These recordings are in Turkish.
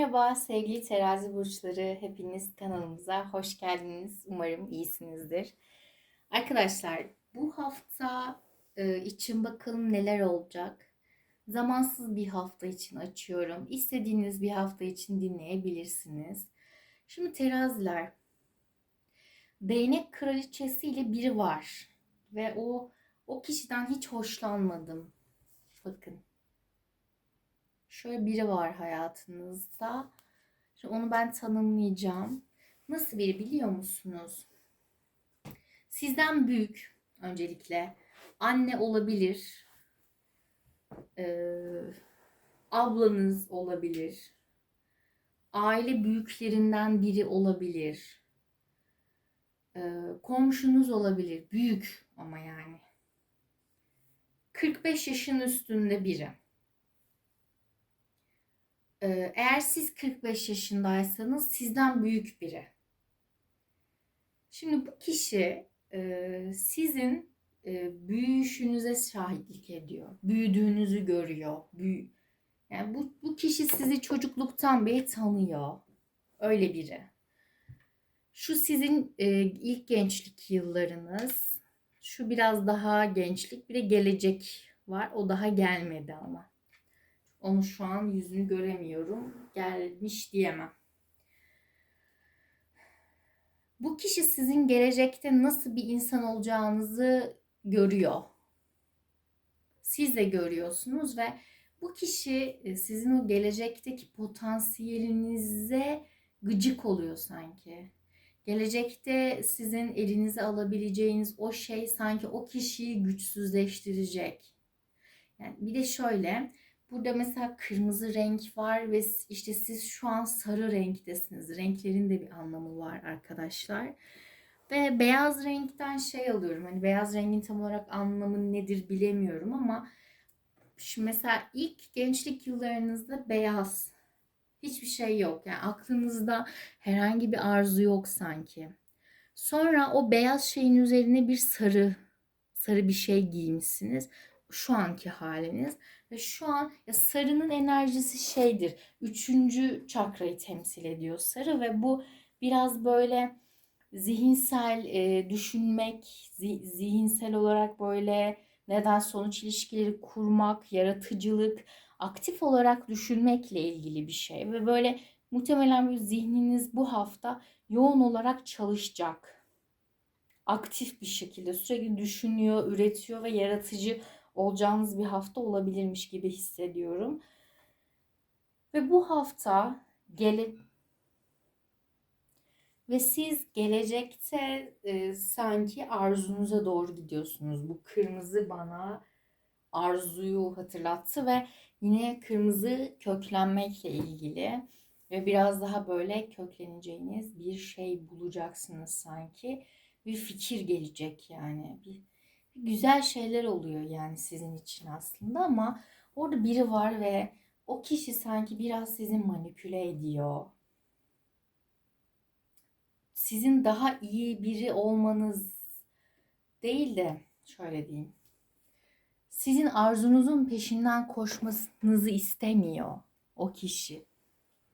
Merhaba sevgili terazi burçları. Hepiniz kanalımıza hoş geldiniz. Umarım iyisinizdir. Arkadaşlar bu hafta e, için bakalım neler olacak. Zamansız bir hafta için açıyorum. İstediğiniz bir hafta için dinleyebilirsiniz. Şimdi teraziler. Değnek kraliçesi ile biri var. Ve o o kişiden hiç hoşlanmadım. Bakın şöyle biri var hayatınızda. Şimdi onu ben tanımlayacağım. Nasıl biri biliyor musunuz? Sizden büyük öncelikle anne olabilir. Ee, ablanız olabilir. Aile büyüklerinden biri olabilir. Ee, komşunuz olabilir. Büyük ama yani. 45 yaşın üstünde biri. Ee, eğer siz 45 yaşındaysanız sizden büyük biri. Şimdi bu kişi e, sizin e, büyüyüşünüze şahitlik ediyor. Büyüdüğünüzü görüyor. Büyü yani bu, bu kişi sizi çocukluktan beri tanıyor. Öyle biri. Şu sizin e, ilk gençlik yıllarınız. Şu biraz daha gençlik. Bir de gelecek var. O daha gelmedi ama. Onu şu an yüzünü göremiyorum. Gelmiş diyemem. Bu kişi sizin gelecekte nasıl bir insan olacağınızı görüyor. Siz de görüyorsunuz ve bu kişi e, sizin o gelecekteki potansiyelinize gıcık oluyor sanki. Gelecekte sizin elinize alabileceğiniz o şey sanki o kişiyi güçsüzleştirecek. Yani bir de şöyle Burada mesela kırmızı renk var ve işte siz şu an sarı renktesiniz. Renklerin de bir anlamı var arkadaşlar. Ve beyaz renkten şey alıyorum. Hani beyaz rengin tam olarak anlamı nedir bilemiyorum ama şu mesela ilk gençlik yıllarınızda beyaz hiçbir şey yok. Yani aklınızda herhangi bir arzu yok sanki. Sonra o beyaz şeyin üzerine bir sarı sarı bir şey giymişsiniz. Şu anki haliniz ve şu an ya sarının enerjisi şeydir. Üçüncü çakrayı temsil ediyor sarı ve bu biraz böyle zihinsel e, düşünmek, zi, zihinsel olarak böyle neden sonuç ilişkileri kurmak, yaratıcılık, aktif olarak düşünmekle ilgili bir şey ve böyle muhtemelen bir zihniniz bu hafta yoğun olarak çalışacak. Aktif bir şekilde sürekli düşünüyor, üretiyor ve yaratıcı olacağınız bir hafta olabilirmiş gibi hissediyorum. Ve bu hafta gele ve siz gelecekte e, sanki arzunuza doğru gidiyorsunuz. Bu kırmızı bana arzuyu hatırlattı ve yine kırmızı köklenmekle ilgili ve biraz daha böyle kökleneceğiniz bir şey bulacaksınız sanki. Bir fikir gelecek yani. Bir güzel şeyler oluyor yani sizin için aslında ama orada biri var ve o kişi sanki biraz sizi manipüle ediyor. Sizin daha iyi biri olmanız değil de şöyle diyeyim. Sizin arzunuzun peşinden koşmasınızı istemiyor o kişi.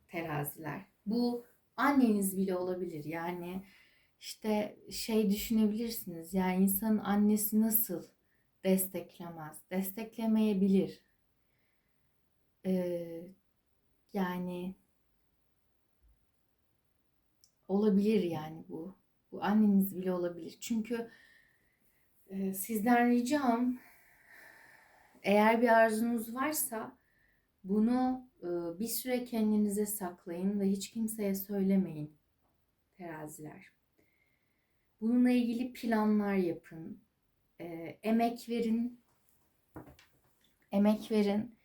Teraziler. Bu anneniz bile olabilir. Yani işte şey düşünebilirsiniz. Yani insanın annesi nasıl desteklemez? Desteklemeyebilir. Ee, yani olabilir yani bu. Bu anneniz bile olabilir. Çünkü e, sizden ricam eğer bir arzunuz varsa bunu e, bir süre kendinize saklayın ve hiç kimseye söylemeyin teraziler. Bununla ilgili planlar yapın. E, emek verin. Emek verin.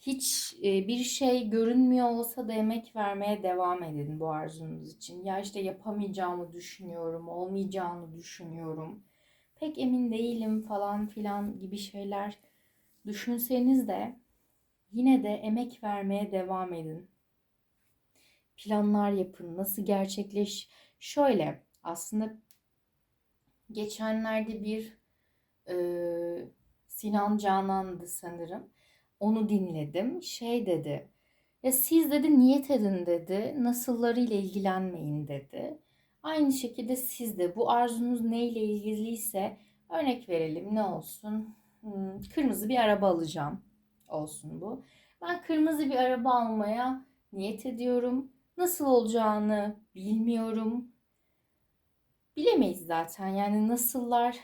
Hiç e, bir şey görünmüyor olsa da emek vermeye devam edin bu arzunuz için. Ya işte yapamayacağımı düşünüyorum, olmayacağını düşünüyorum. Pek emin değilim falan filan gibi şeyler düşünseniz de yine de emek vermeye devam edin. Planlar yapın. Nasıl gerçekleş? Şöyle aslında Geçenlerde bir e, Sinan Canan'dı sanırım. Onu dinledim. Şey dedi. Ve siz dedi niyet edin dedi. Nasıllarıyla ilgilenmeyin dedi. Aynı şekilde siz de bu arzunuz neyle ilgiliyse örnek verelim ne olsun? Hmm, kırmızı bir araba alacağım olsun bu. Ben kırmızı bir araba almaya niyet ediyorum. Nasıl olacağını bilmiyorum. Bilemeyiz zaten. Yani nasıllar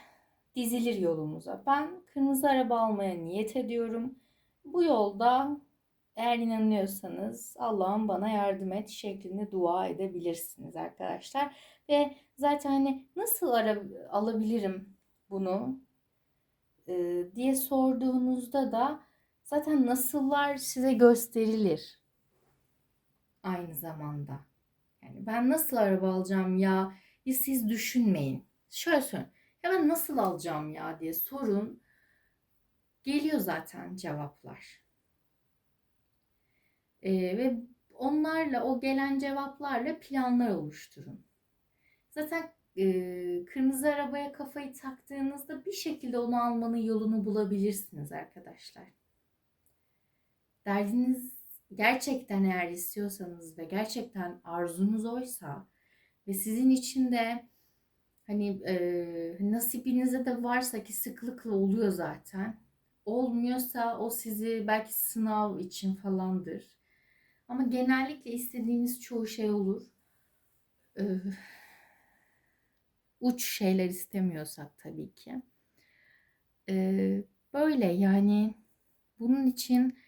dizilir yolumuza. Ben kırmızı araba almaya niyet ediyorum. Bu yolda eğer inanıyorsanız Allah'ım bana yardım et şeklinde dua edebilirsiniz arkadaşlar. Ve zaten hani nasıl ara, alabilirim bunu e, diye sorduğunuzda da zaten nasıllar size gösterilir aynı zamanda. Yani ben nasıl araba alacağım ya? Siz düşünmeyin. Şöyle söyleyeyim. Ya ben nasıl alacağım ya diye sorun. Geliyor zaten cevaplar. Ee, ve onlarla o gelen cevaplarla planlar oluşturun. Zaten e, kırmızı arabaya kafayı taktığınızda bir şekilde onu almanın yolunu bulabilirsiniz arkadaşlar. Derdiniz gerçekten eğer istiyorsanız ve gerçekten arzunuz oysa ve sizin için de hani e, nasibinizde de varsa ki sıklıkla oluyor zaten. Olmuyorsa o sizi belki sınav için falandır. Ama genellikle istediğiniz çoğu şey olur. Ee, uç şeyler istemiyorsak tabii ki. Ee, böyle yani bunun için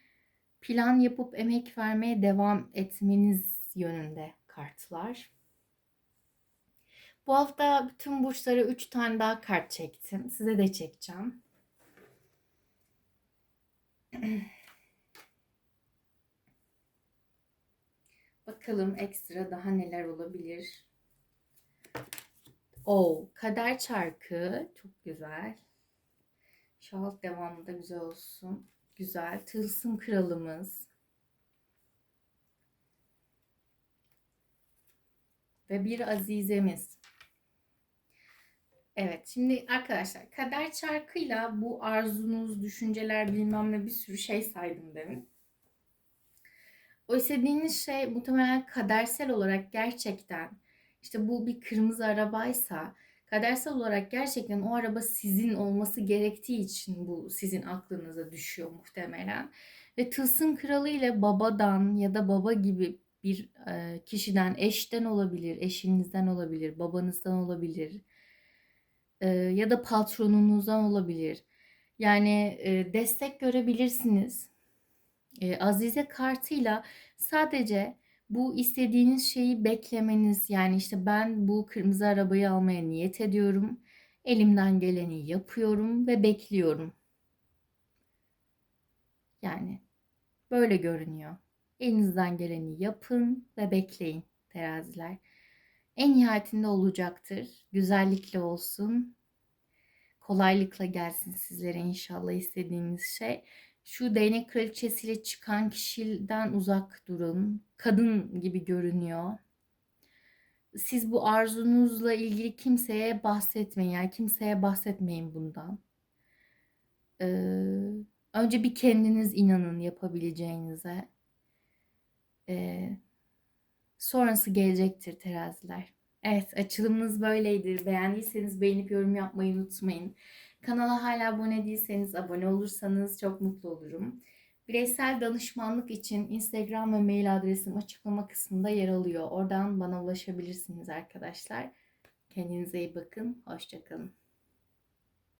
plan yapıp emek vermeye devam etmeniz yönünde kartlar. Bu hafta bütün burçlara 3 tane daha kart çektim. Size de çekeceğim. Bakalım ekstra daha neler olabilir. O kader çarkı çok güzel. İnşallah devamında güzel olsun. Güzel. Tılsım kralımız. Ve bir azizemiz. Evet şimdi arkadaşlar kader çarkıyla bu arzunuz, düşünceler bilmem ne bir sürü şey saydım demin. O istediğiniz şey muhtemelen kadersel olarak gerçekten işte bu bir kırmızı arabaysa kadersel olarak gerçekten o araba sizin olması gerektiği için bu sizin aklınıza düşüyor muhtemelen. Ve tılsım kralı ile babadan ya da baba gibi bir kişiden, eşten olabilir, eşinizden olabilir, babanızdan olabilir ya da patronunuzdan olabilir. Yani destek görebilirsiniz. Azize kartıyla sadece bu istediğiniz şeyi beklemeniz yani işte ben bu kırmızı arabayı almaya niyet ediyorum. Elimden geleni yapıyorum ve bekliyorum. Yani böyle görünüyor. Elinizden geleni yapın ve bekleyin teraziler. En nihayetinde olacaktır. Güzellikle olsun. Kolaylıkla gelsin sizlere inşallah istediğiniz şey şu değnek kraliçesiyle çıkan kişiden uzak durun. Kadın gibi görünüyor. Siz bu arzunuzla ilgili kimseye bahsetmeyin. Yani kimseye bahsetmeyin bundan. Ee, önce bir kendiniz inanın yapabileceğinize. Ee, sonrası gelecektir teraziler. Evet açılımınız böyleydi. Beğendiyseniz beğenip yorum yapmayı unutmayın. Kanala hala abone değilseniz abone olursanız çok mutlu olurum. Bireysel danışmanlık için Instagram ve mail adresim açıklama kısmında yer alıyor. Oradan bana ulaşabilirsiniz arkadaşlar. Kendinize iyi bakın. Hoşçakalın.